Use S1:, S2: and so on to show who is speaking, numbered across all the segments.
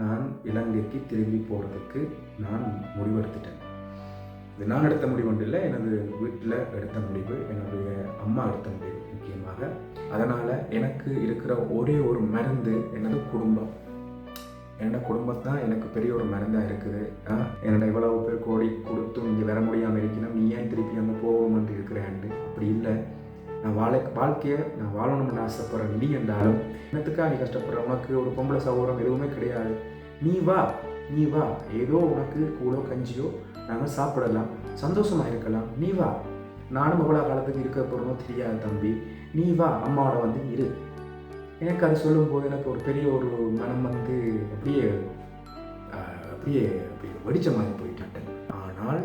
S1: நான் இலங்கைக்கு திரும்பி போகிறதுக்கு நான் முடிவெடுத்துட்டேன். இது நான் எடுத்த முடிவு ஒன்று இல்லை எனது வீட்டில் எடுத்த முடிவு என்னுடைய அம்மா எடுத்த முடிவு முக்கியமாக. அதனால் எனக்கு இருக்கிற ஒரே ஒரு மருந்து எனது குடும்பம். என்னோட குடும்பம் தான் எனக்கு பெரிய ஒரு மருந்தாக இருக்குது. என்னோட இவ்வளவு பேர் கோடி கொடுத்தும் இங்கே வர முடியாமல் இருக்கணும் நீ ஏன் திருப்பி அங்கே போகணும்னு இருக்கிறேன் அப்படி இல்லை. நான் வாழை வாழ்க்கையை நான் வாழணும்னு ஆசைப்படுறேன் நீ என்றாலும் என்னத்துக்காக நீ கஷ்டப்படுற? உனக்கு ஒரு பொம்பளை சகோதரம் எதுவுமே கிடையாது. நீ வா நீ வா. ஏதோ உனக்கு கூடோ கஞ்சியோ நாங்கள் சாப்பிடலாம். சந்தோஷமா இருக்கலாம். நீ வா. நானும் எவ்வளோ காலத்துக்கு இருக்க போகிறோம் தெரியாது தம்பி. நீ வா அம்மாவோட வந்து இரு. எனக்கு அது சொல்லும்போது எனக்கு ஒரு பெரிய ஒரு மனம் வந்து அப்படியே அப்படியே அப்படியே வடித்த மாதிரி போயிட்டாட்டன் ஆனால்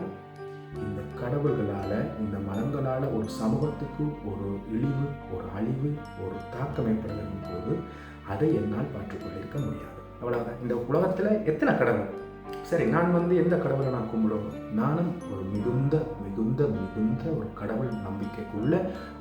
S1: இந்த கடவுள்களால் இந்த மனங்களால் ஒரு சமூகத்துக்கு ஒரு இழிவு ஒரு அழிவு ஒரு தாக்கம் ஏற்படுகின்ற போது அதை என்னால் பாற்றுக்கொண்டிருக்க முடியாது. அவ்வளோதான் இந்த உலகத்தில் எத்தனை கடவுள்? சரி நான் வந்து எந்த கடவுளை நான் கும்பிடுவோம்? நானும் ஒரு மிகுந்த மிகுந்த மிகுந்த ஒரு கடவுள் நம்பிக்கைக்குள்ள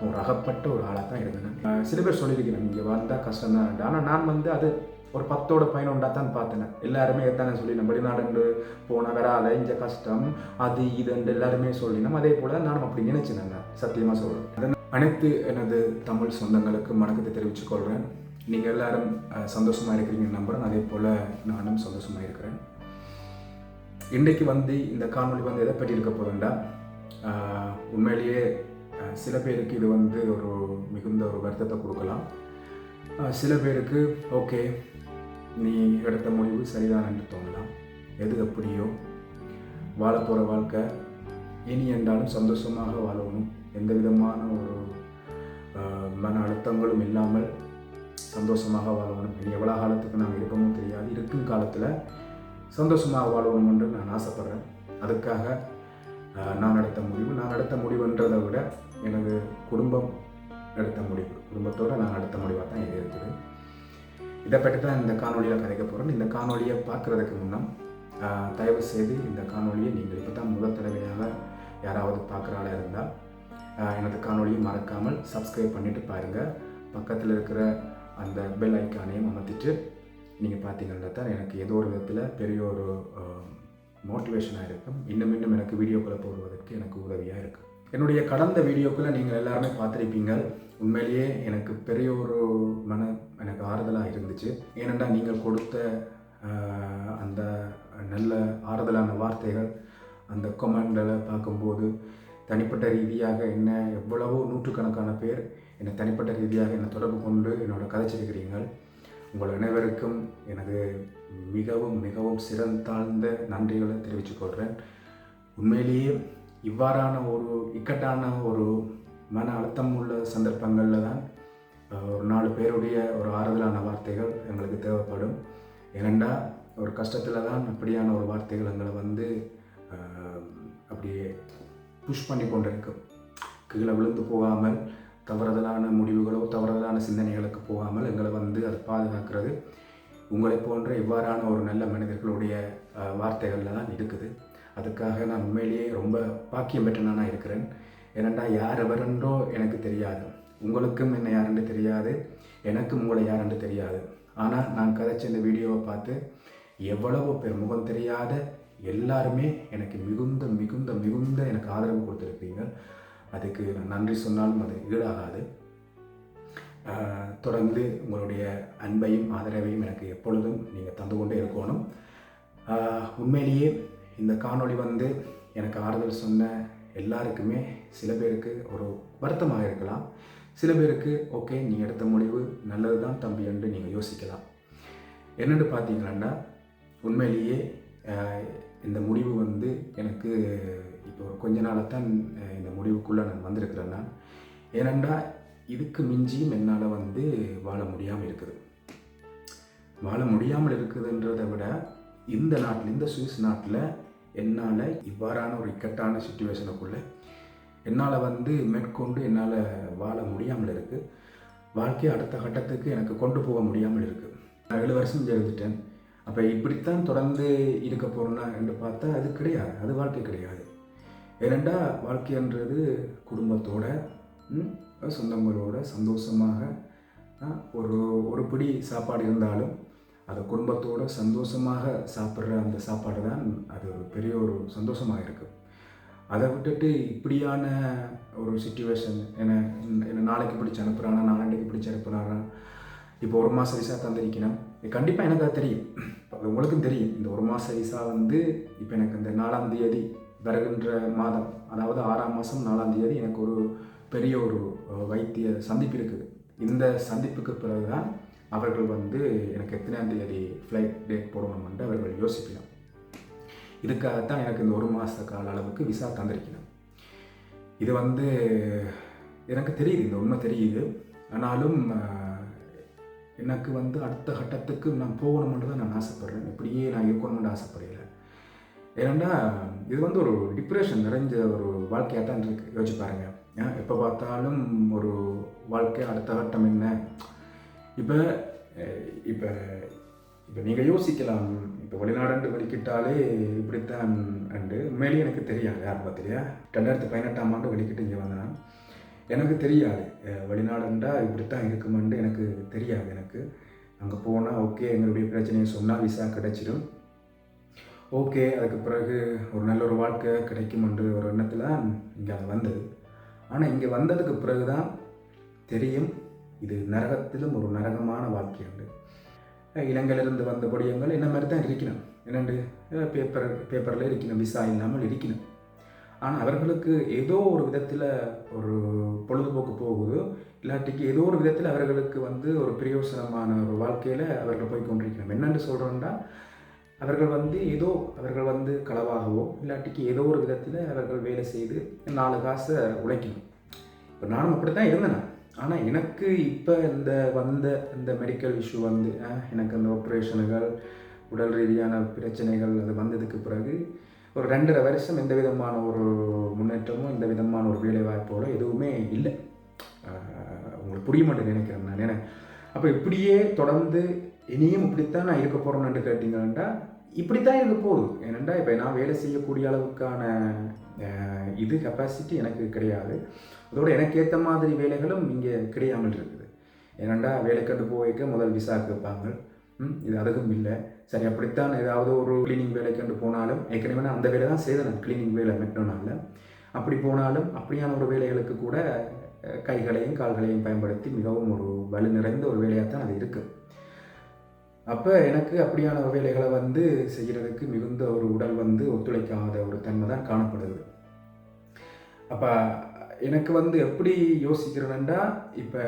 S1: ஒரு அகப்பட்ட ஒரு ஆளாக தான் இருந்தேன் சில பேர் சொல்லியிருக்கிறேன் இங்கே வந்தால் கஷ்டம் தான் ஆனால் நான் வந்து அது ஒரு பத்தோட பயனுண்டா தான் பார்த்தேன். எல்லாருமே எத்தானே சொல்லி நம்ம வெளிநாடு போனால் வராத இஞ்ச கஷ்டம் அது இதுன்னு எல்லாருமே சொல்லினோம் அதே போல் நானும் அப்படி நினைச்சேன் சத்தியமாக சொல்கிறேன் அதன் அனைத்து எனது தமிழ் சொந்தங்களுக்கு வணக்கத்தை தெரிவித்துக் கொள்கிறேன் நீங்கள் எல்லாரும் சந்தோஷமாக சந்தோஷமா இருக்கிறீங்கன்னு நம்புகிறேன் அதே போல் நானும் சந்தோஷமாக இருக்கிறேன். இன்றைக்கு வந்து இந்த காணொலி வந்து எதை பற்றி இருக்க போதுண்டா ஆஹ், உண்மையிலேயே சில பேருக்கு இது வந்து ஒரு மிகுந்த ஒரு வருத்தத்தை கொடுக்கலாம். சில பேருக்கு ஓகே நீ எடுத்த முடிவு சரிதான் என்று தோணலாம். எது எப்படியோ வாழ போகிற வாழ்க்கை இனி என்றாலும் சந்தோஷமாக வாழணும். எந்த விதமான ஒரு மன அழுத்தங்களும் இல்லாமல் சந்தோஷமாக வாழணும். இனி எவ்வளோ காலத்துக்கு நான் இருப்போமோ தெரியாது. இருக்கும் காலத்தில் சந்தோஷமாக வாழணும் என்று நான் ஆசைப்பட்றேன். அதுக்காக நான் எடுத்த முடிவு நான் எடுத்த முடிவுன்றதை விட எனது குடும்பம் எடுத்த முடிவு. குடும்பத்தோடு நான் அடுத்த முடிவாக தான் இது இருக்குது. இதை பற்றி தான் இந்த காணொலியில் கதைக்க போகிறேன் இந்த காணொலியை பார்க்குறதுக்கு முன்னம் தயவு செய்து இந்த காணொலியை நீங்கள் இப்போ தான் முதல் தடவையாக யாராவது பார்க்குறாளா இருந்தால் எனது காணொலியை மறக்காமல் சப்ஸ்கிரைப் பண்ணிவிட்டு பாருங்கள் பக்கத்தில் இருக்கிற அந்த பெல் ஐக்கானையும் அமர்த்திட்டு நீங்கள் பார்த்தீங்கன்னா தான் எனக்கு ஏதோ ஒரு விதத்தில் பெரிய ஒரு மோட்டிவேஷனாக இருக்கும். இன்னும் இன்னும் எனக்கு வீடியோக்களை போடுவதற்கு எனக்கு உதவியாக இருக்கும். என்னுடைய கடந்த வீடியோக்களை நீங்கள் எல்லாருமே பார்த்துருப்பீங்க. உண்மையிலேயே எனக்கு பெரிய ஒரு மன எனக்கு ஆறுதலாக இருந்துச்சு. ஏனென்றால் நீங்கள் கொடுத்த அந்த நல்ல ஆறுதலான வார்த்தைகள் அந்த கொமெண்ட்களை பார்க்கும்போது தனிப்பட்ட ரீதியாக என்ன எவ்வளவோ நூற்றுக்கணக்கான பேர் என்னை தனிப்பட்ட ரீதியாக என்னை தொடர்பு கொண்டு என்னோட கதைச்சிருக்கிறீர்கள் உங்கள் அனைவருக்கும் எனது மிகவும் மிகவும் சிறந்தாழ்ந்த நன்றிகளை தெரிவித்துக் கொள்கிறேன். உண்மையிலேயே இவ்வாறான ஒரு இக்கட்டான ஒரு மன அழுத்தம் உள்ள சந்தர்ப்பங்களில் தான் ஒரு நாலு பேருடைய ஒரு ஆறுதலான வார்த்தைகள் எங்களுக்கு தேவைப்படும். ஏனெண்டா ஒரு கஷ்டத்தில் தான் அப்படியான ஒரு வார்த்தைகள் எங்களை வந்து அப்படியே புஷ் பண்ணி கொண்டிருக்கும். கீழே விழுந்து போகாமல் தவறுதலான முடிவுகளோ தவறுதலான சிந்தனைகளுக்கு போகாமல் எங்களை வந்து அது பாதுகாக்கிறது. உங்களை போன்ற இவ்வாறான ஒரு நல்ல மனிதர்களுடைய வார்த்தைகளில் தான் இருக்குது. அதுக்காக நான் உண்மையிலேயே ரொம்ப பாக்கியம் பெற்றனாக இருக்கிறேன். ஏனெண்டா யார் எவரென்றோ எனக்கு தெரியாது. உங்களுக்கும் என்ன யாருன்னு தெரியாது. எனக்கும் உங்களை யாருன்னு தெரியாது. ஆனால் நான் கதைச்ச இந்த வீடியோவை பார்த்து எவ்வளவோ பேர் முகம் தெரியாத எல்லாருமே எனக்கு மிகுந்த மிகுந்த மிகுந்த எனக்கு ஆதரவு கொடுத்துருக்கீங்க அதுக்கு நான் நன்றி சொன்னாலும் அது ஈடாகாது. தொடர்ந்து உங்களுடைய அன்பையும் ஆதரவையும் எனக்கு எப்பொழுதும் நீங்கள் தந்து கொண்டே இருக்கணும். உண்மையிலேயே இந்த காணொளி வந்து எனக்கு ஆறுதல் சொன்ன எல்லாருக்குமே சில பேருக்கு ஒரு வருத்தமாக இருக்கலாம். சில பேருக்கு ஓகே நீ எடுத்த முடிவு நல்லது தான் தம்பி என்று நீங்கள் யோசிக்கலாம். என்னென்னு பார்த்தீங்கன்னா உண்மையிலேயே இந்த முடிவு வந்து எனக்கு இப்போ ஒரு கொஞ்ச நாளாக தான் இந்த முடிவுக்குள்ளே நான் வந்திருக்கிறேன் நான் ஏனெண்டா இதுக்கு மிஞ்சியும் என்னால் வந்து வாழ முடியாமல் இருக்குது. வாழ முடியாமல் இருக்குதுன்றதை விட இந்த நாட்டில் இந்த சுவிஸ் நாட்டில் என்னால் இவ்வாறான ஒரு இக்கட்டான சுச்சுவேஷனுக்குள்ளே என்னால் வந்து மேற்கொண்டு என்னால் வாழ முடியாமல் இருக்குது வாழ்க்கையை அடுத்த கட்டத்துக்கு எனக்கு கொண்டு போக முடியாமல் இருக்குது நான் ஏழு வருஷம் எழுதிட்டேன் அப்போ இப்படித்தான் தொடர்ந்து இருக்க போகிறேன்னா என்று பார்த்தா அது கிடையாது. அது வாழ்க்கை கிடையாது. ஏனெண்டா வாழ்க்கைன்றது குடும்பத்தோட சொந்தங்களோட சந்தோஷமாக ஒரு ஒரு பிடி சாப்பாடு இருந்தாலும் அதை குடும்பத்தோடு சந்தோஷமாக சாப்பிட்ற அந்த சாப்பாடு தான் அது ஒரு பெரிய ஒரு சந்தோஷமாக இருக்குது அதை விட்டுட்டு இப்படியான ஒரு சுச்சுவேஷன் என்ன என்ன நாளைக்கு பிடிச்சி அனுப்புகிறானா நாளைக்கு பிடிச்சி அனுப்புகிறானா இப்போ ஒரு மாதம் விசா தந்திருக்கணும் கண்டிப்பாக எனக்கு அது தெரியும். அது உங்களுக்கும் தெரியும். இந்த ஒரு மாத விசா வந்து இப்போ எனக்கு இந்த நாலாம் தேதி வருகின்ற மாதம் அதாவது ஆறாம் மாதம் நாலாம் தேதி எனக்கு ஒரு பெரிய ஒரு வைத்திய சந்திப்பு இருக்குது. இந்த சந்திப்புக்கு பிறகு தான் அவர்கள் வந்து எனக்கு எத்தனாம் தேதி ஃப்ளைட் டேட் போடணும்னு அவர்கள் யோசிக்கலாம் இதுக்காகத்தான் எனக்கு இந்த ஒரு மாத கால அளவுக்கு விசா தந்திருக்கலாம் இது வந்து எனக்கு தெரியுது இந்த உண்மை தெரியுது. ஆனாலும் எனக்கு வந்து அடுத்த கட்டத்துக்கு நான் போகணும்னு தான் நான் ஆசைப்பட்றேன். இப்படியே நான் இருக்கணும்னு ஆசைப்படலை. ஏன்னா இது வந்து ஒரு டிப்ரெஷன் நிறைஞ்ச ஒரு வாழ்க்கையாக தான் இருக்குது யோசிச்சு பாருங்கள் எப்போ பார்த்தாலும் ஒரு வாழ்க்கை அடுத்த கட்டம் என்ன? இப்போ இப்போ இப்போ நீங்கள் யோசிக்கலாம். இப்போ வெளிநாடு வெளிக்கிட்டாலே இப்படித்தான் அண்டு. உண்மையிலேயே எனக்கு தெரியாது ஆரம்பத்திலேயே. ரெண்டாயிரத்தி பதினெட்டாம் ஆண்டு வெளிக்கிட்டு இங்கே வந்தேன் எனக்கு தெரியாது. வெளிநாடுண்டா இப்படித்தான் இருக்குமெண்டு எனக்கு தெரியாது எனக்கு. அங்கே போனால் ஓகே எங்களுடைய பிரச்சனையை சொன்னால் விசா கிடைச்சிடும். ஓகே அதுக்கு பிறகு ஒரு நல்ல ஒரு வாழ்க்கை கிடைக்குமென்று ஒரு எண்ணத்தில் தான் இங்கே அது வந்தது. ஆனால் இங்கே வந்ததுக்கு பிறகு தான் தெரியும் இது நரகத்திலும் ஒரு நரகமான வாழ்க்கை உண்டு. இலங்கையிலிருந்து வந்த பொடியங்கள் என்ன மாதிரி தான் இருக்கணும்? என்னண்டு? பேப்பர் பேப்பரில் இருக்கணும் விசா இல்லாமல் இருக்கணும். ஆனால் அவர்களுக்கு ஏதோ ஒரு விதத்தில் ஒரு பொழுதுபோக்கு போகுது இல்லாட்டிக்கு ஏதோ ஒரு விதத்தில் அவர்களுக்கு வந்து ஒரு பிரயோசனமான ஒரு வாழ்க்கையில் அவர்கள் போய் கொண்டிருக்கணும். என்னென்று சொல்கிறோன்னா அவர்கள் வந்து ஏதோ அவர்கள் வந்து களவாகவோ இல்லாட்டிக்கு ஏதோ ஒரு விதத்தில் அவர்கள் வேலை செய்து நாலு காசை உழைக்கணும். இப்போ நானும் அப்படி தான் இருந்தேன்? ஆனால் எனக்கு இப்போ இந்த வந்த இந்த மெடிக்கல் இஷ்யூ வந்து எனக்கு அந்த ஆப்ரேஷனுகள் உடல் ரீதியான பிரச்சனைகள் அது வந்ததுக்கு பிறகு ஒரு ரெண்டரை வருஷம் எந்த விதமான ஒரு முன்னேற்றமும் எந்த விதமான ஒரு வேலை வாய்ப்போட எதுவுமே இல்லை. உங்களுக்கு புரிய மாட்டேன் நினைக்கிறேன் நான். நினை அப்போ இப்படியே தொடர்ந்து இனியும் இப்படித்தான் நான் இருக்க போகிறேன்னு கேட்டிங்கன்னா இப்படித்தான் இருக்க போகுது. ஏனெண்டா இப்போ நான் வேலை செய்யக்கூடிய அளவுக்கான இது கெப்பாசிட்டி எனக்கு கிடையாது. அதோடு எனக்கு ஏற்ற மாதிரி வேலைகளும் இங்கே கிடையாமல் இருக்குது. ஏனண்டா வேலை கண்டு போய்க்க முதல் விசா கேட்பாங்க இது அதுக்கும் இல்லை. சரி அப்படித்தான் ஏதாவது ஒரு கிளீனிங் வேலை கண்டு போனாலும் ஏற்கனவே நான் அந்த வேலை தான் செய்தேன். நான் கிளீனிங் வேலை மெக்டோனால அப்படி போனாலும் அப்படியான ஒரு வேலைகளுக்கு கூட கைகளையும் கால்களையும் பயன்படுத்தி மிகவும் ஒரு வலு நிறைந்த ஒரு வேலையாக தான் அது இருக்குது அப்போ எனக்கு அப்படியான வேலைகளை வந்து செய்கிறதுக்கு மிகுந்த ஒரு உடல் வந்து ஒத்துழைக்காத ஒரு தன்மை தான் காணப்படுது. அப்போ எனக்கு வந்து எப்படி யோசிக்கிறேன்னா இப்போ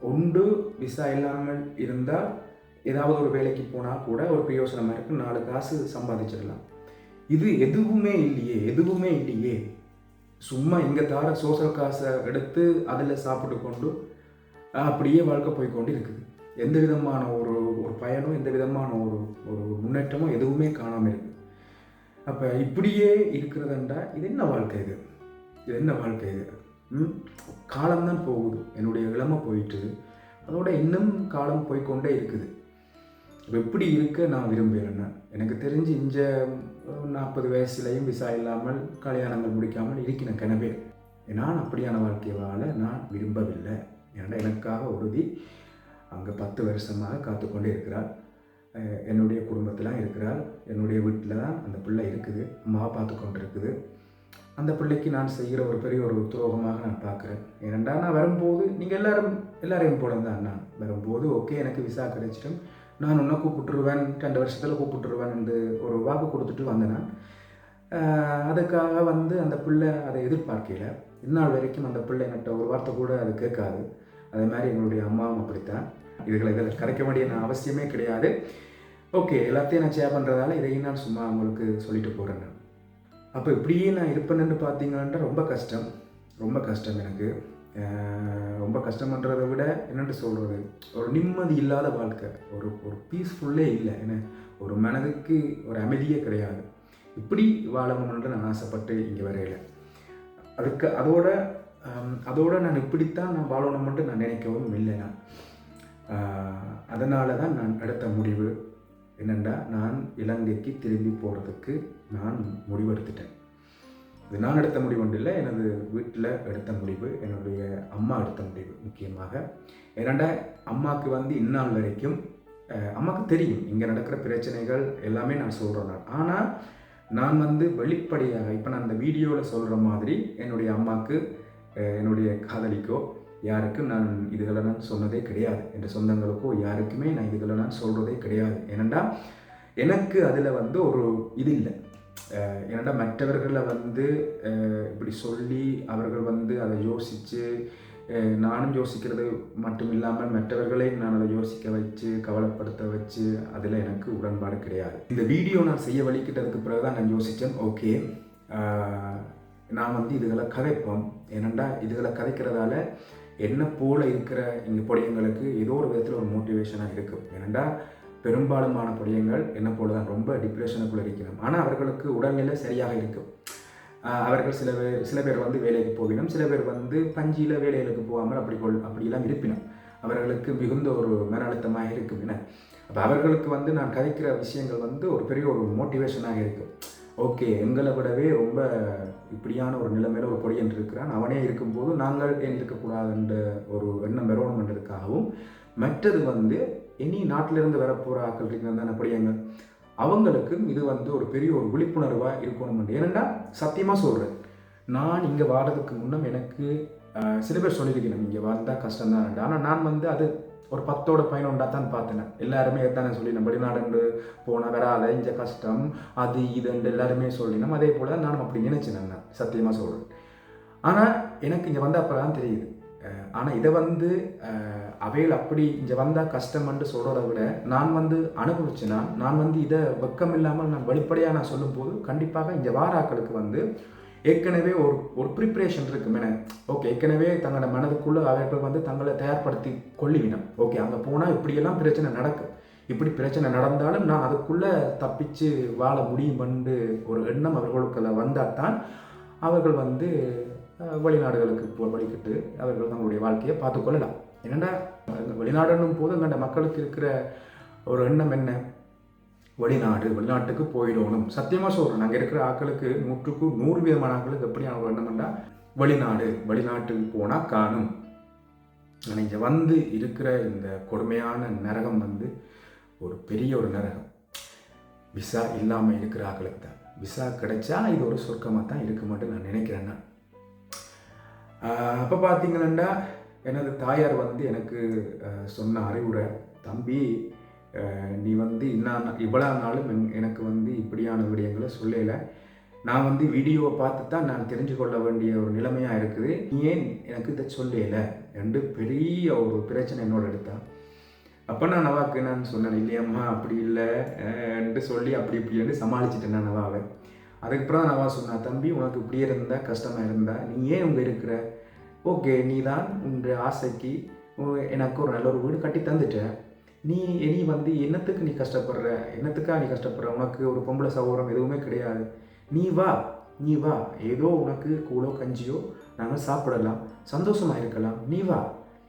S1: ஒன்று விசா இல்லாமல் இருந்தால் ஏதாவது ஒரு வேலைக்கு போனால் கூட ஒரு பிரயோசனமாக இருக்குது நாலு காசு சம்பாதிச்சிடலாம். இது எதுவுமே இல்லையே எதுவுமே இல்லையே. சும்மா இங்கே தார சோசியல் காசை எடுத்து அதில் சாப்பிட்டு கொண்டு அப்படியே வாழ்க்கை போய்கொண்டு இருக்குது எந்த விதமான ஒரு ஒரு பயனும் எந்த விதமான ஒரு ஒரு முன்னேற்றமும் எதுவுமே காணாமல் இருக்குது அப்போ இப்படியே இருக்கிறதுண்டா இது என்ன வாழ்க்கை இது? இது என்ன வாழ்க்கை இது? காலம்தான் போகுது. என்னுடைய இளமை போயிட்டு அதோட இன்னும் காலம் போய்கொண்டே இருக்குது. எப்படி இருக்க நான் விரும்புகிறேன்னா எனக்கு தெரிஞ்சு இந்த நாற்பது வயசுலையும் விசா இல்லாமல் கல்யாணங்கள் முடிக்காமல் இருக்கிறேன் கிணவே நான் அப்படியான வாழ்க்கை வாழ நான் விரும்பவில்லை. ஏன்னா எனக்காக உறுதி அங்கே பத்து வருஷமாக காத்துக்கொண்டே இருக்கிறாள். என்னுடைய குடும்பத்தில் இருக்கிறாள். என்னுடைய வீட்டில் தான் அந்த பிள்ளை இருக்குது. அம்மாவை பார்த்து கொண்டு இருக்குது அந்த பிள்ளைக்கு நான் செய்கிற ஒரு பெரிய ஒரு துரோகமாக நான் பார்க்குறேன். ஏனெண்டா நான் வரும்போது நீங்கள் எல்லாரும் எல்லாரையும் போல தான் நான். வரும்போது ஓகே எனக்கு விசா கிடைச்சிடும். நான் உன்னை கூப்பிட்டுருவேன் ரெண்டு வருஷத்தில் கூப்பிட்டுருவேன் என்று ஒரு வாக்கு கொடுத்துட்டு வந்தேன் அதுக்காக வந்து அந்த பிள்ளை அதை எதிர்பார்க்கல. இந்நாள் வரைக்கும் அந்த பிள்ளை என்கிட்ட ஒரு வார்த்தை கூட அது கேட்காது. அதே மாதிரி எங்களுடைய அம்மாவும் அப்படித்தான். இதுகளை இதில் கரைக்க வேண்டிய அவசியமே கிடையாது. ஓகே எல்லாத்தையும் நான் சேர் பண்ணுறதால இதையும் நான் சும்மா உங்களுக்கு சொல்லிட்டு போகிறேன் அப்போ இப்படியே நான் இருப்பேன்னு பார்த்தீங்கன்னா ரொம்ப கஷ்டம். ரொம்ப கஷ்டம் எனக்கு. ரொம்ப கஷ்டம்ன்றதை விட என்னென்று சொல்கிறது ஒரு நிம்மதி இல்லாத வாழ்க்கை. ஒரு ஒரு பீஸ்ஃபுல்லே இல்லை. என்ன? ஒரு மனதுக்கு ஒரு அமைதியே கிடையாது. இப்படி வாழணும்னு நான் ஆசைப்பட்டு இங்கே வரையில. அதுக்கு அதோட அதோட நான் இப்படித்தான் நான் வாழணும்னு நான் நினைக்கவும் இல்லை நான். அதனால தான் நான் எடுத்த முடிவு என்னென்னா நான் இலங்கைக்கு திரும்பி போகிறதுக்கு நான் முடிவெடுத்துட்டேன். இது நான் எடுத்த முடிவு ஒன்று இல்லை எனது வீட்டில் எடுத்த முடிவு என்னுடைய அம்மா எடுத்த முடிவு முக்கியமாக. ஏன்னாண்டா அம்மாவுக்கு வந்து இந்நாள் வரைக்கும் அம்மாவுக்கு தெரியும் இங்கே நடக்கிற பிரச்சனைகள் எல்லாமே நான் சொல்கிறேன் நான். ஆனால் நான் வந்து வெளிப்படையாக இப்போ நான் அந்த வீடியோவில் சொல்கிற மாதிரி என்னுடைய அம்மாவுக்கு என்னுடைய காதலிக்கோ யாருக்கும் நான் இதுகளை நான் சொன்னதே கிடையாது. என் சொந்தங்களுக்கோ யாருக்குமே நான் இதுகளை நான் சொல்கிறதே கிடையாது. ஏனெண்டா எனக்கு அதில் வந்து ஒரு இது இல்லை. ஏன்னா மற்றவர்களை வந்து இப்படி சொல்லி அவர்கள் வந்து அதை யோசித்து நானும் யோசிக்கிறது மட்டும் இல்லாமல் மற்றவர்களை நான் அதை யோசிக்க வச்சு கவலைப்படுத்த வச்சு அதில் எனக்கு உடன்பாடு கிடையாது. இந்த வீடியோ நான் செய்ய வலிக்கிட்டதுக்கு பிறகு தான் நான் யோசித்தேன் ஓகே நான் வந்து இதுகளை கதைப்போம். ஏனெண்டா இதுகளை கதைக்கிறதால என்ன போல் இருக்கிற இங்கே பொடியங்களுக்கு ஏதோ ஒரு விதத்தில் ஒரு மோட்டிவேஷனாக இருக்கும். ஏனெண்டா பெரும்பாலுமான பொடியங்கள் என்ன போல் தான் ரொம்ப டிப்ரெஷனுக்குள்ளே இருக்கணும் ஆனால் அவர்களுக்கு உடல்நிலை சரியாக இருக்கும். அவர்கள் சில பேர் சில பேர் வந்து வேலைக்கு போகணும் சில பேர் வந்து பஞ்சியில் வேலைகளுக்கு போகாமல் அப்படி கொள் அப்படிலாம் இருப்பினும் அவர்களுக்கு மிகுந்த ஒரு மன அழுத்தமாக இருக்கும் என்ன அப்போ அவர்களுக்கு வந்து நான் கதைக்கிற விஷயங்கள் வந்து ஒரு பெரிய ஒரு மோட்டிவேஷனாக இருக்கும். ஓகே எங்களை விடவே ரொம்ப இப்படியான ஒரு நிலைமையில் ஒரு பொடியன் இருக்கிறான் அவனே இருக்கும்போது நாங்கள் ஏன் இருக்கக்கூடாதுன்ற ஒரு எண்ணம் பெறணுமென்றதுக்காகவும் மற்றது வந்து இனி நாட்டிலிருந்து வரப்போகிற ஆக்கள் இருக்கிறதான தானே அவங்களுக்கும் இது வந்து ஒரு பெரிய ஒரு விழிப்புணர்வாக இருக்கணும் ஏனெண்டா சத்தியமாக சொல்கிறேன் நான் இங்கே வாடுறதுக்கு முன்னம் எனக்கு சில பேர் சொல்லியிருக்கணும் இங்கே வாழ்ந்தால் கஷ்டம் தான் ஆனால் நான் வந்து அது ஒரு பத்தோட பதினொன்றா தான் பார்த்தேன். எல்லாருமே தானே சொல்லி நம்ம வெளிநாடு போன வராத இந்த கஷ்டம் அது இதுன்னு எல்லாருமே சொல்லினோம். அதே போல் நானும் அப்படி நினைச்சேன் நான் சத்தியமாக சொல்கிறேன் ஆனால் எனக்கு இங்கே வந்த அப்போ தான் தெரியுது ஆனால் இதை வந்து அவையில் அப்படி இங்கே வந்தால் கஷ்டம்னு சொல்கிறத விட நான் வந்து அனுபவிச்சேன்னா நான். வந்து இதை வெக்கம் இல்லாமல் நான் வெளிப்படையாக நான் சொல்லும்போது கண்டிப்பாக இங்கே வாராக்களுக்கு வந்து ஏற்கனவே ஒரு ஒரு ப்ரிப்ரேஷன் இருக்கு மேன ஓகே ஏற்கனவே தங்களோட மனதுக்குள்ளே அவர்கள் வந்து தங்களை தயார்படுத்தி கொள்ளிவினம் ஓகே அங்கே போனால் இப்படியெல்லாம் பிரச்சனை நடக்கும் இப்படி பிரச்சனை நடந்தாலும் நான் அதுக்குள்ளே தப்பிச்சு வாழ முடியுமென்று ஒரு எண்ணம் அவர்களுக்குள்ள வந்தால் தான் அவர்கள் வந்து வெளிநாடுகளுக்கு வழிகிட்டு அவர்கள் தங்களுடைய வாழ்க்கையை பார்த்துக்கொள்ளலாம் என்னென்னா வெளிநாடுன்னும் போது அங்கே மக்களுக்கு இருக்கிற ஒரு எண்ணம் என்ன? வெளிநாடு வெளிநாட்டுக்கு போயிடணும். சத்தியமாக சொல்கிறேன் அங்கே இருக்கிற ஆக்களுக்கு நூற்றுக்கு நூறு விதமான ஆக்களுக்கு எப்படியான ஒரு எண்ணம்னா வெளிநாடு வெளிநாட்டுக்கு போனால் காணும். ஆனால் இங்கே வந்து இருக்கிற இந்த கொடுமையான நரகம் வந்து ஒரு பெரிய ஒரு நரகம். விசா இல்லாமல் இருக்கிற ஆக்களுக்கு தான். விசா கிடைச்சா இது ஒரு சொர்க்கமாக தான் இருக்க மாட்டேன் நான் நினைக்கிறேன்னா. அப்போ பார்த்தீங்கன்னா எனது தாயார் வந்து எனக்கு சொன்ன அறிவுரை தம்பி நீ வந்து இன்னும் இவ்வளோ நாளும் எனக்கு வந்து இப்படியான விடயங்களை சொல்லலை. நான் வந்து வீடியோவை பார்த்து தான் நான் தெரிஞ்சு கொள்ள வேண்டிய ஒரு நிலைமையாக இருக்குது. நீ ஏன் எனக்கு இதை சொல்லலை? ரெண்டு பெரிய ஒரு பிரச்சனை என்னோட எடுத்தான் அப்போ நான் நவாக்கு நான் சொன்னேன் இல்லையம்மா அப்படி இல்லை என்று சொல்லி அப்படி இப்படின்னு சமாளிச்சுட்டேன் நான் நவாவை. அதுக்கப்புறம் தான் நவா சொன்னா தம்பி உனக்கு இப்படியே இருந்தால் கஷ்டமாக இருந்தால் நீ ஏன் உங்கள் இருக்கிற? ஓகே நீ தான் உன் ஆசைக்கு எனக்கு ஒரு நல்ல ஒரு வீடு கட்டி தந்துட்ட. நீ இனி வந்து என்னத்துக்கு நீ கஷ்டப்படுற? என்னத்துக்கா நீ கஷ்டப்படுற? உனக்கு ஒரு பொம்பளை சகோதரம் எதுவுமே கிடையாது. நீ வா நீ வா. ஏதோ உனக்கு கூழோ கஞ்சியோ நாங்கள் சாப்பிடலாம். சந்தோஷமாக இருக்கலாம். நீ வா.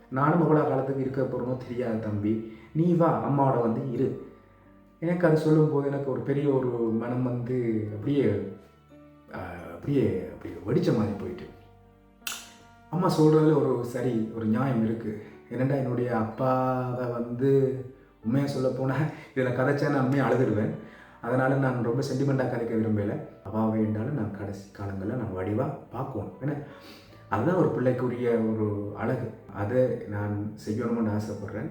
S1: நானும் அவ்வளோ காலத்துக்கு இருக்க போகிறோமோ தெரியாது தம்பி. நீ வா அம்மாவோட வந்து இரு. எனக்கு அது சொல்லும்போது எனக்கு ஒரு பெரிய ஒரு மனம் வந்து அப்படியே அப்படியே அப்படியே வெடித்த மாதிரி போயிட்டு. அம்மா சொல்கிறதுல ஒரு சரி ஒரு நியாயம் இருக்குது என்னடா என்னுடைய அப்பாவை வந்து உண்மையாக சொல்ல போனால் இதில் கதைச்சா நான் உண்மையாக அழுதுடுவேன். அதனால் நான் ரொம்ப சென்டிமெண்ட்டாக கதைக்க விரும்பலை. அப்பாவை என்றாலும் நான் கடைசி காலங்களில் நான் வடிவாக பார்க்குவோம் ஏன்னா அதுதான் ஒரு பிள்ளைக்குரிய ஒரு அழகு. அதை நான் செய்யணும்னு ஆசைப்பட்றேன்.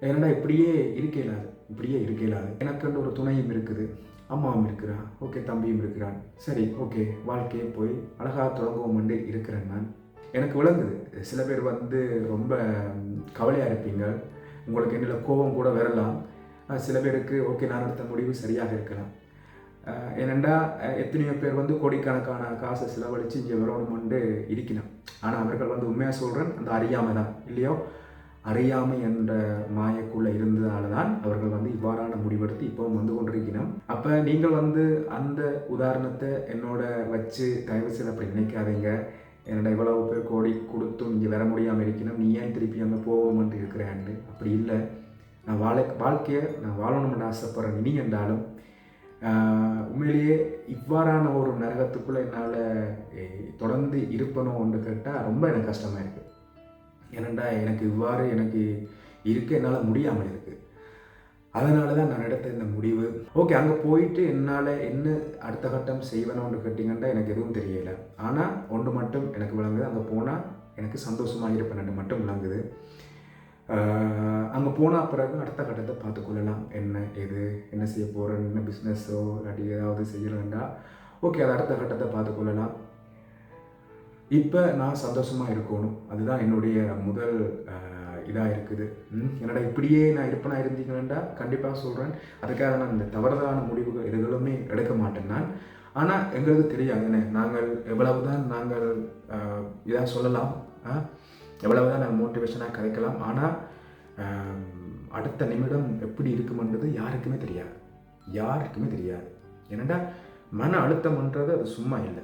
S1: ஏன்னா இப்படியே இருக்கலாது இப்படியே இருக்கலாது எனக்குன்னு ஒரு துணையும் இருக்குது. அம்மாவும் இருக்கிறான். ஓகே தம்பியும் இருக்கிறான். சரி ஓகே. வாழ்க்கையை போய் அழகாக தொடங்குவோம் இருக்கிறேன் நான். எனக்கு விளங்குது. சில பேர் வந்து ரொம்ப கவலையாக இருப்பீங்க. உங்களுக்கு என்னில் கோபம் கூட வரலாம். சில பேருக்கு ஓகே நான் எடுத்த முடிவு சரியாக இருக்கலாம். ஏனெண்டா எத்தனையோ பேர் வந்து கோடிக்கணக்கான காசை செலவழித்து இங்கே வரணுமெண்டு இருக்கணும் ஆனால் அவர்கள் வந்து உண்மையாக சொல்கிறேன் அந்த அறியாமை தான். இல்லையோ? அறியாமை என்ற மாயக்குள்ளே இருந்ததால தான் அவர்கள் வந்து இவ்வாறான முடிவெடுத்து இப்போவும் வந்து கொண்டிருக்கணும் அப்போ நீங்கள் வந்து அந்த உதாரணத்தை என்னோட வச்சு தயவு செய்து அப்படி நினைக்காதீங்க. என்னடா இவ்வளவு பேர் கோடி கொடுத்தும் இங்கே வர முடியாமல் இருக்கணும். நீ ஏன் திருப்பி அங்கே போவோம்னு இருக்கிறேன்னு அப்படி இல்லை. நான் வாழ வாழ்க்கையை நான் வாழணும்னு ஆசைப்பட்றேன். இனி என்றாலும் உண்மையிலேயே இவ்வாறான ஒரு நரகத்துக்குள்ளே என்னால் தொடர்ந்து இருப்பணும் ஒன்று கேட்டால் ரொம்ப எனக்கு கஷ்டமாக இருக்குது ஏனண்டா எனக்கு இவ்வாறு எனக்கு இருக்க என்னால் முடியாமல் இருக்குது அதனால தான் நான் எடுத்த இந்த முடிவு. ஓகே அங்கே போயிட்டு என்னால் என்ன அடுத்த கட்டம் செய்வேனோன்னு கேட்டிங்கன்னா எனக்கு எதுவும் தெரியலை. ஆனால் ஒன்று மட்டும் எனக்கு விளங்குது. அங்கே போனால் எனக்கு சந்தோஷமாக இருப்பேன் மட்டும் விளங்குது. அங்கே போனால் பிறகு அடுத்த கட்டத்தை பார்த்துக்கொள்ளலாம் என்ன எது என்ன செய்ய போகிறேன் என்ன பிஸ்னஸோ இல்லாட்டி ஏதாவது செய்கிறேன்டா ஓகே அது அடுத்த கட்டத்தை பார்த்துக்கொள்ளலாம் இப்போ நான் சந்தோஷமாக இருக்கணும். அதுதான் என்னுடைய முதல் இதாக இருக்குது. என்னடா இப்படியே நான் இருப்பேனா இருந்தீங்கன்னா கண்டிப்பாக சொல்கிறேன் அதுக்காக நான் இந்த தவறுதலான முடிவுகள் எதுகளுமே எடுக்க மாட்டேன் நான். ஆனால் எங்களுக்கு தெரியாதுண்ணே நாங்கள் எவ்வளவு தான் நாங்கள் இதாக சொல்லலாம். எவ்வளவு தான் நாங்கள் மோட்டிவேஷனாக கதைக்கலாம் ஆனால் அடுத்த நிமிடம் எப்படி இருக்குமென்றது யாருக்குமே தெரியாது. யாருக்குமே தெரியாது. என்னடா மன அழுத்தம்ன்றது அது சும்மா இல்லை.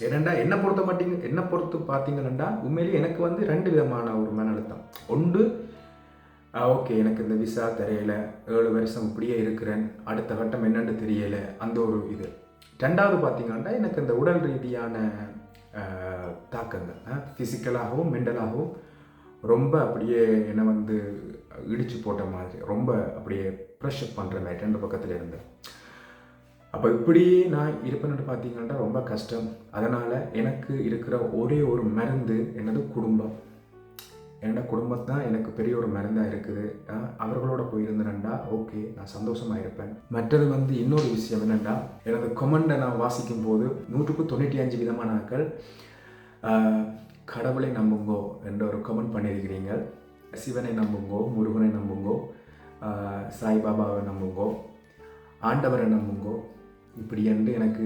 S1: ஏனண்டா என்ன பொறுத்த மாட்டீங்க என்ன பொறுத்து பார்த்தீங்கன்னா உண்மையிலேயே எனக்கு வந்து ரெண்டு விதமான ஒரு மன அழுத்தம் ஒன்று ஓகே எனக்கு இந்த விசா தெரியலை ஏழு வருஷம் இப்படியே இருக்கிறேன் அடுத்த கட்டம் என்னென்னு தெரியலை அந்த ஒரு இது. ரெண்டாவது பார்த்தீங்கன்னா எனக்கு இந்த உடல் ரீதியான தாக்கங்கள் ஃபிசிக்கலாகவும் மென்டலாகவும் ரொம்ப அப்படியே என்னை வந்து இடித்து போட்ட மாதிரி ரொம்ப அப்படியே ப்ரெஷர் பண்ணுற மாதிரி ரெண்டு பக்கத்தில் இருந்தேன் அப்போ இப்படியே நான் இருப்பேன்னு பார்த்தீங்கன்னா ரொம்ப கஷ்டம். அதனால் எனக்கு இருக்கிற ஒரே ஒரு மருந்து என்னது? குடும்பம். என்னோட குடும்பம் தான் எனக்கு பெரிய ஒரு மருந்தாக இருக்குது. அவர்களோட போயிருந்தேன்டா ஓகே நான் சந்தோஷமாக இருப்பேன். மற்றது வந்து இன்னொரு விஷயம் என்னென்னா எனது கொமெண்டை நான் வாசிக்கும் போது நூற்றுக்கு தொண்ணூற்றி அஞ்சு விதமான ஆக்கள் கடவுளை நம்புங்கோ என்ற ஒரு கமெண்ட் பண்ணியிருக்கிறீங்க. சிவனை நம்புங்கோ முருகனை நம்புங்கோ சாய்பாபாவை நம்புங்கோ ஆண்டவரை நம்புங்கோ இப்படி என்று எனக்கு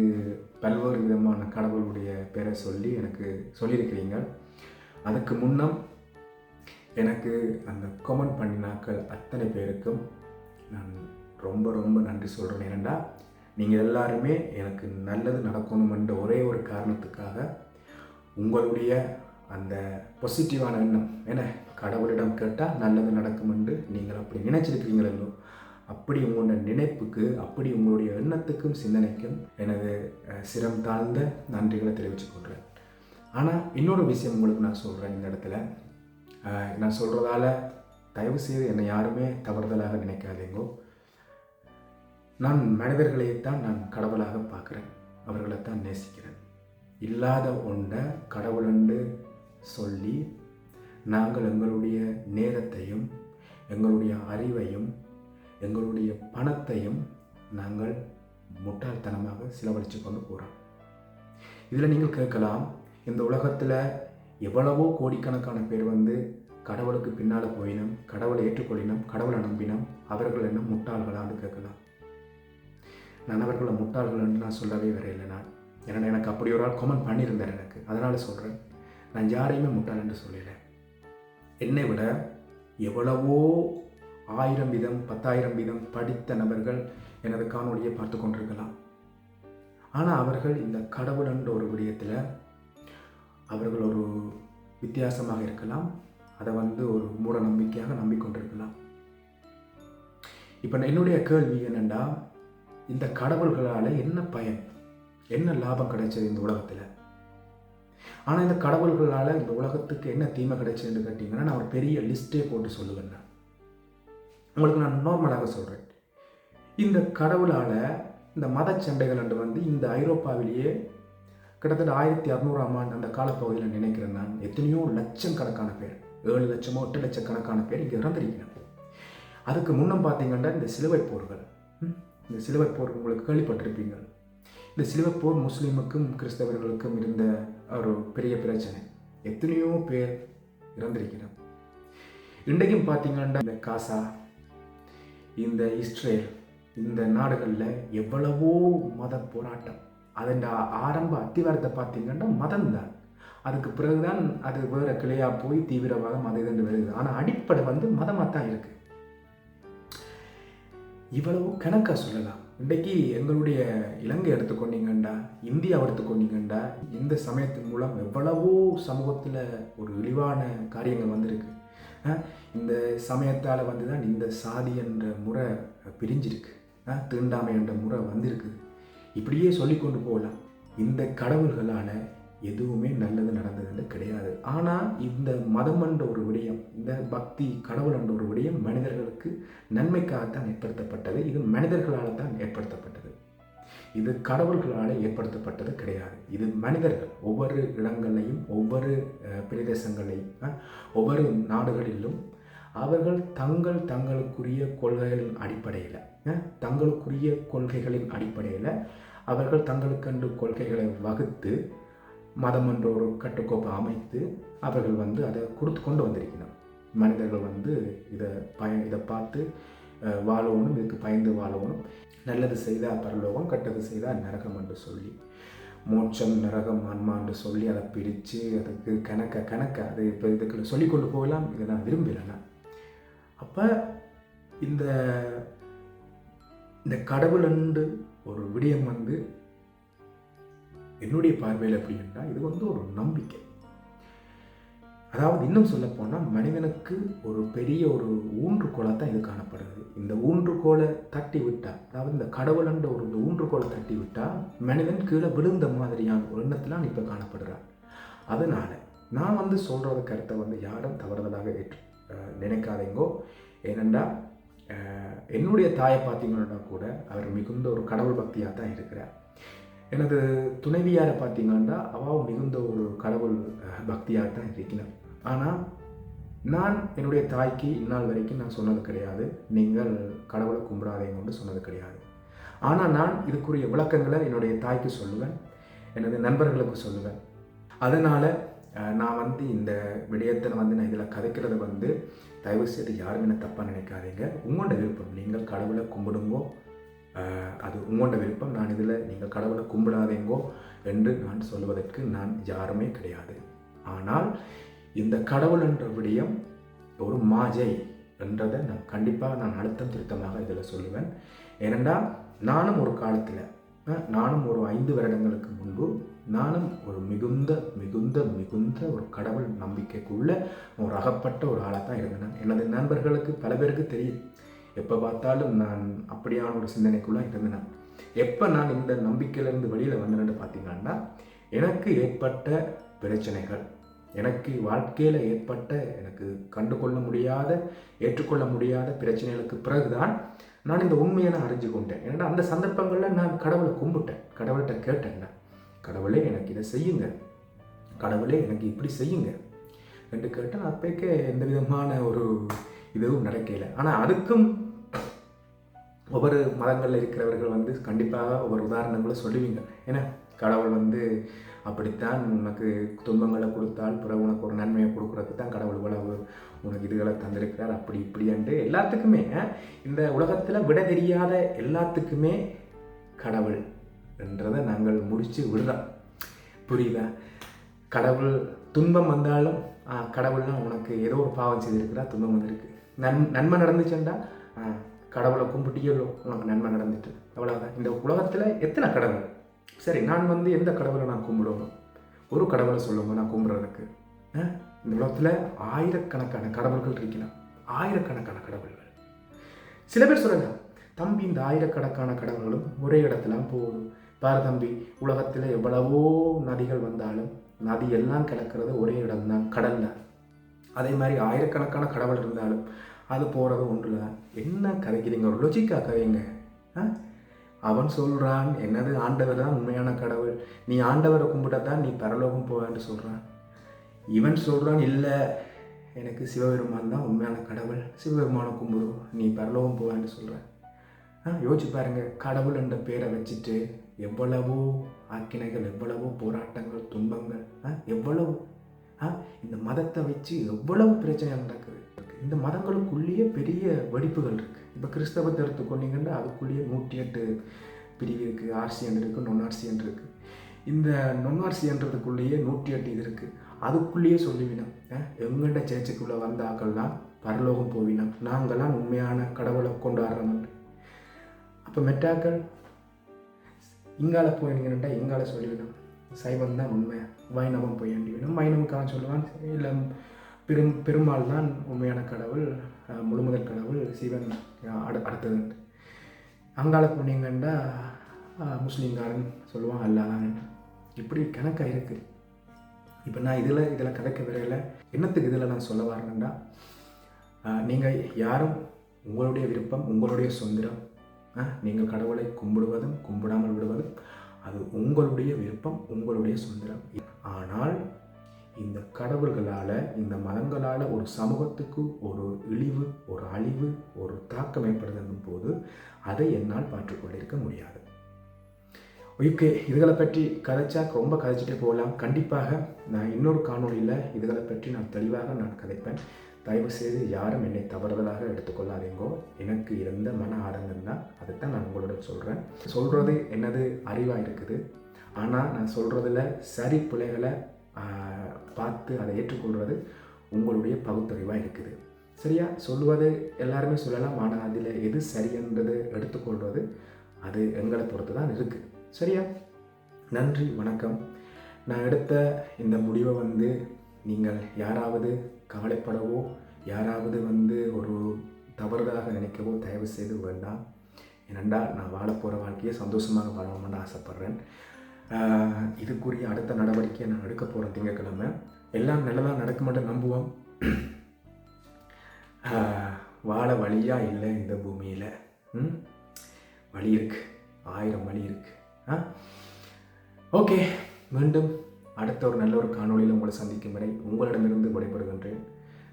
S1: பல்வேறு விதமான கடவுளுடைய பேரை சொல்லி எனக்கு சொல்லியிருக்கிறீங்க அதுக்கு முன்னம் எனக்கு அந்த கமெண்ட் பண்ணினாக்கள் அத்தனை பேருக்கும் நான் ரொம்ப ரொம்ப நன்றி சொல்கிறேன் ஏனெண்டா நீங்கள் எல்லாருமே எனக்கு நல்லது நடக்கணுமென்ற ஒரே ஒரு காரணத்துக்காக உங்களுடைய அந்த பாசிட்டிவான எண்ணம் என்ன? கடவுளிடம் கேட்டால் நல்லது நடக்கும் என்று நீங்கள் அப்படி நினச்சிருக்கிறீங்களோ அப்படி உங்களோட நினைப்புக்கு அப்படி உங்களுடைய எண்ணத்துக்கும் சிந்தனைக்கும் எனது சிரம் தாழ்ந்த நன்றிகளை தெரிவித்து கொள்கிறேன். ஆனால் இன்னொரு விஷயம் உங்களுக்கு நான் சொல்கிறேன் இந்த இடத்துல. நான் சொல்கிறதால தயவு செய்து என்னை யாருமே தவறுதலாக நினைக்காதீங்கோ. நான் மனிதர்களைத்தான் நான் கடவுளாக பார்க்குறேன். அவர்களைத்தான் நேசிக்கிறேன். இல்லாத ஒன்றை கடவுளண்டு சொல்லி நாங்கள் எங்களுடைய நேரத்தையும் எங்களுடைய அறிவையும் எங்களுடைய பணத்தையும் நாங்கள் முட்டாள்தனமாக செலவழித்து கொண்டு போகிறோம் இதில் நீங்கள் கேட்கலாம் இந்த உலகத்தில் எவ்வளவோ கோடிக்கணக்கான பேர் வந்து கடவுளுக்கு பின்னால் போயினும் கடவுளை ஏற்றுக்கொள்ளினம் கடவுளை நம்பினோம் அவர்கள் என்ன முட்டாள்களான்னு கேட்கலாம். நான் அவர்களை முட்டாள்கள் என்று நான் சொல்லவே வரையில்லை நான். ஏன்னா எனக்கு அப்படி ஒரு ஆள் கமெண்ட் பண்ணியிருந்தார் எனக்கு. அதனால் சொல்கிறேன் நான் யாரையுமே முட்டாள் என்று சொல்லலை. என்னை விட எவ்வளவோ ஆயிரம் வீதம் பத்தாயிரம் வீதம் படித்த நபர்கள் எனது காணொலியை பார்த்து கொண்டிருக்கலாம். ஆனால் அவர்கள் இந்த கடவுளன்ற ஒரு விடயத்தில் அவர்கள் ஒரு வித்தியாசமாக இருக்கலாம். அதை வந்து ஒரு மூட நம்பிக்கையாக நம்பிக்கொண்டிருக்கலாம். இப்போ என்னுடைய கேள்வி என்னென்னா இந்த கடவுள்களால் என்ன பயன்? என்ன லாபம் கிடைச்சது இந்த உலகத்தில்? ஆனால் இந்த கடவுள்களால் இந்த உலகத்துக்கு என்ன தீமை கிடைச்சதுன்னு கேட்டிங்கன்னா நான் ஒரு பெரிய லிஸ்ட்டே போட்டு சொல்லுவேன் உங்களுக்கு நான் நார்மலாக சொல்கிறேன் இந்த கடவுளால் இந்த மத சண்டைகள் என்று வந்து இந்த ஐரோப்பாவிலேயே கிட்டத்தட்ட ஆயிரத்தி அறநூறாம் ஆண்டு அந்த காலப்பகுதியில் நினைக்கிறேன் நான். எத்தனையோ லட்சம் கணக்கான பேர் ஏழு லட்சமோ எட்டு லட்சக்கணக்கான பேர் இங்கே இறந்துருக்கிறேன் அதுக்கு முன்னம் பார்த்தீங்கன்னா இந்த சிலுவை போர்கள். இந்த சிலுவை போர் உங்களுக்கு கேள்விப்பட்டிருப்பீங்க. இந்த சிலுவை போர் முஸ்லீமுக்கும் கிறிஸ்தவர்களுக்கும் இருந்த ஒரு பெரிய பிரச்சனை. எத்தனையோ பேர் இறந்திருக்கிறார் இன்றைக்கும் பார்த்தீங்கன்னா இந்த காசா இந்த இஸ்ரேல் இந்த நாடுகளில் எவ்வளவோ மத போராட்டம். அதன் ஆரம்ப அத்திவாரத்தை பார்த்தீங்கன்னா மதம் தான். அதுக்கு பிறகுதான் அது வேற கிளையாக போய் தீவிரவாதம் அது இதுன்னு வருது. ஆனால் அடிப்படை வந்து மதமாக தான் இருக்கு. இவ்வளவு கணக்காக சொல்லலாம். இன்றைக்கு எங்களுடைய இலங்கை எடுத்துக்கொண்டீங்கண்டா இந்தியா எடுத்துக்கொண்டீங்கண்டா இந்த சமயத்தின் மூலம் எவ்வளவோ சமூகத்தில் ஒரு இழிவான காரியங்கள் வந்திருக்கு. இந்த சமயத்தால் வந்து தான் இந்த சாதி என்ற முறை பிரிஞ்சிருக்கு. தீண்டாமை என்ற முறை வந்திருக்கு. இப்படியே சொல்லி கொண்டு போகலாம். இந்த கடவுள்களால் எதுவுமே நல்லது நடந்ததுன்னு கிடையாது. ஆனால் இந்த மதம் என்ற ஒரு விடயம் இந்த பக்தி கடவுள் என்ற ஒரு விடயம் மனிதர்களுக்கு நன்மைக்காகத்தான் ஏற்படுத்தப்பட்டது. இது மனிதர்களால் தான் ஏற்படுத்தப்பட்டது. இது கடவுள்களால் ஏற்படுத்தப்பட்டது கிடையாது. இது மனிதர்கள் ஒவ்வொரு இடங்களையும் ஒவ்வொரு பிரதேசங்களையும் ஒவ்வொரு நாடுகளிலும் அவர்கள் தங்கள் தங்களுக்குரிய கொள்கைகளின் அடிப்படையில் தங்களுக்குரிய கொள்கைகளின் அடிப்படையில் அவர்கள் தங்களுக்கென்று கொள்கைகளை வகுத்து மதம் என்ற ஒரு கட்டுக்கோப்பை அமைத்து அவர்கள் வந்து அதை கொடுத்து கொண்டு வந்திருக்கிறார் மனிதர்கள் வந்து இதை பய இதை பார்த்து வாழணும் இதுக்கு பயந்து வாழணும் நல்லது செய்தால் பரலோகம் கெட்டது செய்தால் நரகம் என்று சொல்லி. மோட்சம் நரகம் ஆன்மா என்று சொல்லி அதை பிரித்து அதுக்கு கணக்க கணக்க அது இப்போ இதுக்கு சொல்லிக்கொண்டு போகலாம். இதை நான் விரும்பலைண்ணா அப்போ இந்த இந்த கடவுள் என்று ஒரு விடயம் வந்து என்னுடைய பார்வையில் அப்படின்னா இது வந்து ஒரு நம்பிக்கை. அதாவது இன்னும் சொல்லப்போனால் மனிதனுக்கு ஒரு பெரிய ஒரு ஊன்றுகோலாக தான் இது காணப்படுது இந்த ஊன்றுகோலை தட்டி விட்டால் அதாவது இந்த கடவுளன்ற ஒரு இந்த ஊன்றுகோலை தட்டி விட்டால் மனிதன் கீழே விழுந்த மாதிரியான ஒரு எண்ணத்தில் இப்போ காணப்படுறான். அதனால் நான் வந்து சொல்கிறத கருத்தை வந்து யாரும் தவறுதலாக ஏற்று நினைக்காதீங்கோ. ஏனென்றால் என்னுடைய தாயை பார்த்தீங்கன்னா கூட அவர் மிகுந்த ஒரு கடவுள் பக்தியாக தான் இருக்கிறார். எனது துணைவியாரை பார்த்தீங்கன்னா அவள் மிகுந்த ஒரு கடவுள் பக்தியாக தான் இருக்கிறார். ஆனால் நான் என்னுடைய தாய்க்கு இந்நாள் வரைக்கும் நான் சொன்னது கிடையாது. நீங்கள் கடவுளை கும்பிடாதீங்கன்னு சொன்னது கிடையாது. ஆனால் நான் இதுக்குரிய விளக்கங்களை என்னுடைய தாய்க்கு சொல்லுவேன் எனது நண்பர்களுக்கு சொல்லுவேன். அதனால் நான் வந்து இந்த விடயத்தை வந்து நான் இதில் கதைக்கிறது வந்து தயவு செய்து யாரும் என்ன தப்பாக நினைக்காதீங்க. உங்களோட விருப்பம் நீங்கள் கடவுளை கும்பிடுங்கோ. அது உங்களோட விருப்பம் நான் இதில் நீங்கள் கடவுளை கும்பிடாதீங்கோ என்று நான் சொல்வதற்கு நான் யாருமே கிடையாது. ஆனால் இந்த கடவுள் என்ற விடயம் ஒரு மாஜை என்றதை நான் கண்டிப்பாக நான் அழுத்தம் திருத்தமாக இதில் சொல்லுவேன். ஏனென்றால் நானும் ஒரு காலத்தில் நானும் ஒரு ஐந்து வருடங்களுக்கு முன்பு நானும் ஒரு மிகுந்த மிகுந்த மிகுந்த ஒரு கடவுள் நம்பிக்கைக்குள்ள ஒரு அகப்பட்ட ஒரு ஆளாக தான் இருந்தேன். எனது நண்பர்களுக்கு பல பேருக்கு தெரியும். எப்போ பார்த்தாலும் நான் அப்படியான ஒரு சிந்தனைக்குள்ளே இருந்தேன். எப்போ நான் இந்த நம்பிக்கையிலேருந்து வெளியில் வந்தேன்னு பார்த்தீங்கன்னா எனக்கு ஏற்பட்ட பிரச்சனைகள் எனக்கு வாழ்க்கையில் ஏற்பட்ட எனக்கு கண்டுகொள்ள முடியாத ஏற்றுக்கொள்ள முடியாத பிரச்சனைகளுக்கு பிறகுதான் நான் இந்த உண்மையை நான் அறிஞ்சு கொண்டேன். ஏன்னா அந்த சந்தர்ப்பங்களில் நான் கடவுளை கும்பிட்டேன். கடவுள்கிட்ட கேட்டேன் நான், கடவுளே எனக்கு இதை செய்யுங்க. கடவுளே எனக்கு இப்படி செய்யுங்க. என்று கேட்டால் அப்பக்கே எந்த விதமான ஒரு இதுவும் நடக்கல. ஆனால் அதுக்கும் ஒவ்வொரு மதங்களில் இருக்கிறவர்கள் வந்து கண்டிப்பாக ஒவ்வொரு உதாரணங்களை சொல்லுவீங்க. ஏன்னா கடவுள் வந்து அப்படித்தான் உனக்கு துன்பங்களை கொடுத்தால் பிறகு உனக்கு ஒரு நன்மையை கொடுக்குறதுக்கு தான் கடவுள் உழவு உனக்கு இதுகளை தந்திருக்கிறார் அப்படி இப்படின்ட்டு எல்லாத்துக்குமே இந்த உலகத்தில் விட தெரியாத எல்லாத்துக்குமே கடவுள் என்றதை நாங்கள் முடித்து விடுறோம். புரியுதா? கடவுள் துன்பம் வந்தாலும் கடவுள்லாம் உனக்கு ஏதோ ஒரு பாவம் செய்திருக்கிறா துன்பம் வந்திருக்கு. நன் நன்மை நடந்துச்சுண்டா? ஆ, கடவுளை கும்பிட்டியோ உனக்கு நன்மை நடந்துட்டு அவ்வளோதான் இந்த உலகத்தில் எத்தனை கடவுள்? சரி நான் வந்து எந்த கடவுளை நான் கும்பிடணும் ஒரு கடவுளை சொல்லுங்க நான் கும்பிட்றதுக்கு. ஆ? இந்த உலகத்தில் ஆயிரக்கணக்கான கடவுள்கள் இருக்கலாம். ஆயிரக்கணக்கான கடவுள்கள். சில பேர் சொல்லலாம் தம்பி இந்த ஆயிரக்கணக்கான கடவுள்களும் ஒரே இடத்துல போகுது. பாரு தம்பி உலகத்தில் எவ்வளவோ நதிகள் வந்தாலும் நதி எல்லாம் கிடக்கிறது ஒரே இடம் தான் அதே மாதிரி ஆயிரக்கணக்கான கடவுள் இருந்தாலும் அது போகிறது ஒன்று என்ன கதைக்கிறீங்க ஒரு லொஜிக்காக கதைங்க? ஆ? அவன் சொல்கிறான் என்னது ஆண்டவர் தான் உண்மையான கடவுள்? நீ ஆண்டவரை கும்பிட்டா தான் நீ பரலோகம் போவேன்னு சொல்கிறான் இவன் சொல்கிறான் இல்லை எனக்கு சிவபெருமான் தான் உண்மையான கடவுள். சிவபெருமானை கும்பிடு நீ பரலோகம் போவேன்னு சொல்கிறேன் ஆ யோசிச்சு பாருங்க கடவுள் என்ற பேரை வச்சுட்டு எவ்வளவோ ஆக்கினைகள் எவ்வளவோ போராட்டங்கள் துன்பங்கள் ஆ எவ்வளவு ஆ இந்த மதத்தை வச்சு எவ்வளவு பிரச்சனை நடக்குது. இந்த மதங்களுக்குள்ளேயே பெரிய வெடிப்புகள் இருக்குது இப்போ கிறிஸ்தவத்தை எடுத்துக்கொண்டீங்கன்னா அதுக்குள்ளேயே நூற்றி எட்டு பிரிவு இருக்குது ஆர்சியன் இருக்குது நொன் ஆர்சியன் இருக்குது இந்த நொன் ஆர்சியன்றதுக்குள்ளேயே நூற்றி எட்டு இது இருக்குது அதுக்குள்ளேயே சொல்லிவிடும். எங்கள்கிட்ட சேர்ச்சுக்குள்ளே வந்த ஆக்கள்லாம் பரலோகம் போவினோம். நாங்கள்லாம் உண்மையான கடவுளை கொண்டாடுறோம்னு அப்போ மெட்டாக்கள் இங்கால போயினீங்கன்னா இங்கால சொல்லிவிடும். சைவம் தான் உண்மை. வைணவம் போய் வேண்டிவிடும் வைணவக்காரன் சொல்லுவான் இல்லை பெரும் பெருமாள் தான் உண்மையான கடவுள். முழுமுதல் கடவுள் சிவன் அட அடு அடுத்தது. அங்கால புண்ணியங்கண்டா முஸ்லீம்காரன் சொல்லுவான் அல்லாதான் இப்படி கணக்காக இருக்குது இப்போ நான் இதில் இதில் கதைக்க வரையில் என்னத்துக்கு இதில் நான் சொல்ல வரேன்னா நீங்கள் யாரும் உங்களுடைய விருப்பம் உங்களுடைய சுதந்திரம் ஆ, நீங்கள் கடவுளை கும்பிடுவதும் கும்பிடாமல் விடுவதும் அது உங்களுடைய விருப்பம் உங்களுடைய சுதந்திரம். ஆனால் இந்த கடவுள்களால் இந்த மதங்களால் ஒரு சமூகத்துக்கு ஒரு இழிவு ஒரு அழிவு ஒரு தாக்கம் ஏற்படுத்தும் போது அதை என்னால் பார்த்துக்கொண்டிருக்க முடியாது. ஓகே இதுகளை பற்றி கதைச்சா ரொம்ப கதைச்சிட்டே போகலாம். கண்டிப்பாக நான் இன்னொரு காணொளியில் இதுகளை பற்றி நான் தெளிவாக நான் கதைப்பேன். தயவு செய்து யாரும் என்னை தவறுதலாக எடுத்துக்கொள்ளாதீங்கோ. எனக்கு இருந்த மன ஆதங்கம் தான். அதைத்தான் நான் உங்களோட சொல்கிறேன் சொல்கிறது என்னது அறிவாக இருக்குது. ஆனால் நான் சொல்கிறதுல சரி பிள்ளைகளை பார்த்து அதை ஏற்றுக்கொள்வது உங்களுடைய பகுத்தறிவாக இருக்குது. சரியா? சொல்லுவது எல்லாருமே சொல்லலாம். ஆனால் அதில் எது சரியன்றது எடுத்துக்கொள்வது அது எங்களை பொறுத்து தான் இருக்குது சரியா? நன்றி வணக்கம். நான் எடுத்த இந்த முடிவை வந்து நீங்கள் யாராவது கவலைப்படவோ யாராவது வந்து ஒரு தவறுதலாக நினைக்கவோ தயவு செய்து வேண்டாம். ஏனெண்டா நான் வாழ போகிற வாழ்க்கையை சந்தோஷமாக வாழணும்னு ஆசைப்பட்றேன். இதுக்குரிய அடுத்த நடவடிக்கையை நான் எடுக்க போகிறேன் திங்கட்கிழமை. எல்லாம் நல்லதாக நடக்குமென்று நம்புவோம். வாழ வழியாக இல்லை இந்த பூமியில்? ம்? வழி இருக்கு. ஆயிரம் வழி இருக்கு. ஆ ஓகே. மீண்டும் அடுத்த ஒரு நல்ல ஒரு காணொலியில் உங்களை சந்திக்கும் வரை உங்களிடமிருந்து விடைபெறுகின்றேன்.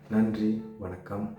S1: நன்றி வணக்கம்.